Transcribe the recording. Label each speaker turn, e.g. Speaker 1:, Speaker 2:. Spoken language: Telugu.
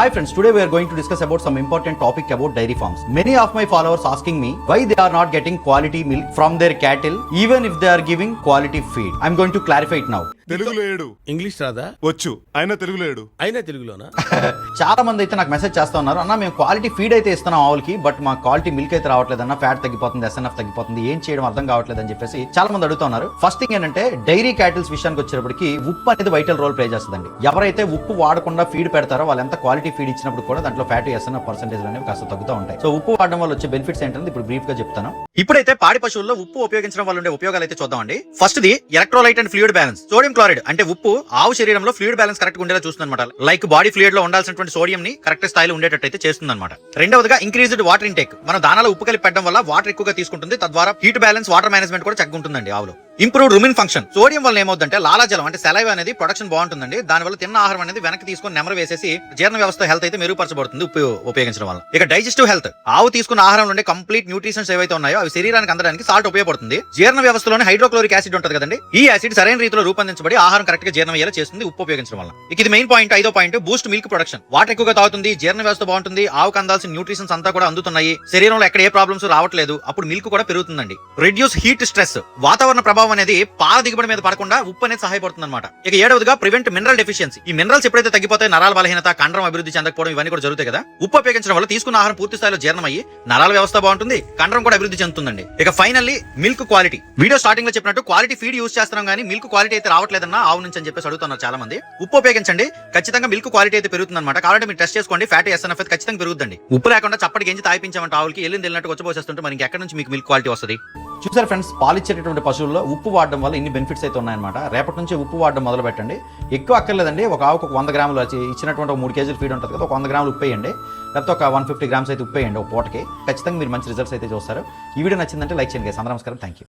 Speaker 1: Hi friends, today we are going to discuss about some important topic about dairy farms. Many of my followers asking me why they are not getting quality milk from their cattle even if they are giving quality feed. I'm going to clarify it now.
Speaker 2: తెలుగులో ఏడు.
Speaker 3: ఇంగ్లీష్ రాదా?
Speaker 2: వచ్చు. ఆయన తెలుగులో ఏడు.
Speaker 3: అయినా తెలుగులోనా?
Speaker 1: చాలా మంది అయితే నాకు మెసేజ్ చేస్తా ఉన్నారు. అన్న మేము క్వాలిటీ ఫీడ్ అయితే ఇస్తున్నాం ఆవులకి బట్ మా క్వాలిటీ మిల్క్ అయితే రావట్లేదు అన్న ఫ్యాట్ తగ్గిపోతుంది ఎస్ఎన్ఎఫ్ తగ్గిపోతుంది ఏం చేయడం అర్థం కావట్లేదు అని చెప్పేసి చాలా మంది అడుగుతా ఉన్నారు. ఫస్ట్ థింగ్ ఏంటంటే డైరీ క్యాటిల్స్ విషయానికి వచ్చేటప్పటికి ఉప్పు అనేది వైటల్ రోల్ ప్లే చేస్తుందండి. ఎవరైతే ఉప్పు వాడకుండా ఫీడ్ పెడతారో వాళ్ళు ఎంత క్వాలిటీ ఫీడ్ ఇచ్చినప్పుడు కూడా దాంట్లో ఫ్యాట్ ఎస్ఎన్ఎఫ్ పర్సెంటేజ్ అనేవి కాస్త తగ్గుతూ ఉంటాయి. సో ఉప్పు వాడడం వల్ల వచ్చే బెనిఫిట్స్ ఏంటంటే ఇప్పుడు బ్రీఫ్గా చెప్తాను. ఇప్పుడైతే పాడి పశువుల్లో ఉప్పు ఉపయోగించడం వల్ల ఉండే ఉపయోగాలు అయితే చూద్దామండి. First the electrolyte and fluid balance sodium chloride అంటే ఉప్పు ఆవు శరీరంలో ఫ్లూయిడ్ బ్యాలెన్స్ కరెక్ట్ ఉండేలా చూస్తుంది అనమాట లైక్ బాడీ ఫ్లూయిడ్లో ఉండాల్సినటువంటి సోడియం ని కరెక్ట్ స్థాయిలో ఉండేటట్టు అయితే చేస్తుంది అనమాట రెండవదిగా ఇంక్రీజ్డ్ వాటర్ ఇంటేక్. మన దానాలో ఉప్పు కలిపి పెట్టడం వల్ల వాటర్ ఎక్కువగా తీసుకుంటుంది. తద్వారా హీట్ బ్యాలెన్స్ వాటర్ మేనేజ్మెంట్ కూడా చక్కగా ఉంటుందండి ఆవులో. Improve rumen function. సోడియం వల్ల ఏమవుతుందంటే లాలాజలం అంటే సెలైవ్ అనేది ప్రొడక్షన్ బాగుంటుందండి. దానివల్ల తిన్న ఆహారం అనేది వెనక్కి తీసుకొని నెమరు వేసేసి జీర్ణ వ్యవస్థ హెల్త్ అయితే మెరుగుపరచబడుతుంది ఉప్పు ఉపయోగించడం వల్ల. ఇక డైజెస్టివ్ హెల్త్. ఆవు తీసుకున్న ఆహారం నుండి కంప్లీట్ న్యూట్రిషన్స్ ఏవైతే ఉన్నాయో అవి శరీరానికి అందడానికి సాల్ట్ ఉపయోగపడుతుంది. జీర్ణ వ్యవస్థలోని హైడ్రోక్లోరిక్ యాసిడ్ ఉంటుంది కదండి. ఈ యాసిడ్ సరైన రీతిలో రూపొందించబడి ఆహారం కరెక్ట్గా జీర్ణం అయ్యేలా చేస్తుంది ఉప్పు ఉపయోగించడం వల్ల. ఇక ఇది మెయిన్ పాయింట్ ఐదో point boost milk production water ఎక్కువగా తాగుతుంది జీర్ణ వ్యవస్థ బాగుంటుంది ఆవుకు అందాల్సిన న్యూట్రిషన్స్ అంతా కూడా అందుతున్నాయి. శరీరంలో ఎక్కడ ఏ ప్రాబ్లమ్స్ రావట్లేదు అప్పుడు మిల్క్ కూడా పెరుగుతుందండి. రెడ్యూస్ హీట్ స్ట్రెస్ వాతావరణ ప్రభావం అనేది పాల దిగుబడి మీద పడకుండా ఉప్పు అనేది సహాయపడుతుంది అనమాట ఇక ఏడవదిగా ప్రివెంట్ మినరల్ డెఫిషియన్సీ ఈ మినరల్స్ ఎప్పుడైతే తగ్గిపోతాయి నరాల బలహీనత కండరం అభివృద్ధి చెందకపోవడం ఇవన్నీ కూడా జరుగుతాయి కదా. ఉప్పు ఉపయోగించడం వల్ల తీసుకున్న ఆహారం పూర్తి స్థాయిలో జీర్ణమయ్యి నరాల వ్యవస్థ బాగుంటుంది కండరం కూడా అభివృద్ధి చెందుతుందండి. ఇక ఫైనల్లీ మిల్క్ క్వాలిటీ వీడియో స్టార్టింగ్లో చెప్పినట్టు క్వాలిటీ ఫీడ్ యూస్ చేస్తున్నాం కానీ మిల్క్ క్వాలిటీ అయితే రావట్లేదన్న ఆవు నుంచి అని చెప్పేసి అడుగుతున్నారు చాలా మంది ఉప్పు ఉపయోగించండి. ఖచ్చితంగా మిల్క్ క్వాలిటీ అయితే పెరుగుతుంది అనమాట కాబట్టి మీరు టెస్ట్ చేసుకోండి. ఫ్యాట్ ఎస్ఎన్ఎఫ్ అయితే ఖచ్చితంగా పెరుగుతుంది ఉప్పు లేకుండా చప్పటి గెంజి తాగిపించామంటే ఆవులకి వెళ్ళింది వెళ్ళినట్టు వచ్చిపోసేస్తుంటే మనకి ఎక్కడ నుంచి మీకు మిల్క్ క్వాలిటీ వస్తుంది? చూసారు ఫ్రెండ్స్ పాలిచ్చేటటువంటి పశువుల్లో ఉప్పు వాడడం వల్ల ఇన్ని బెనిఫిట్స్ అయితే ఉన్నాయన్నమాట. రేపటి నుంచి ఉప్పు వాడడం మొదలు పెట్టండి. ఎక్కువ అక్కర్లేదండి. ఒక ఆవుకు ఒక వంద గ్రాములు వచ్చి ఇచ్చినటువంటి ఒక మూడు కేజీలు ఫీడ్ ఉంటుంది కదా ఒక వంద గ్రాములు ఉప్పు వేయండి. లేకపోతే ఒక వన్ ఫిఫ్టీ గ్రామ్స్ అయితే ఉప్పు వేయండి ఒక పూటకి. ఖచ్చితంగా మీరు మంచి రిజల్ట్స్ అయితే చూస్తారు. ఈ వీడియో నచ్చిందంటే లైక్ చేయండి guys. అందరూ నమస్కారం. Thank you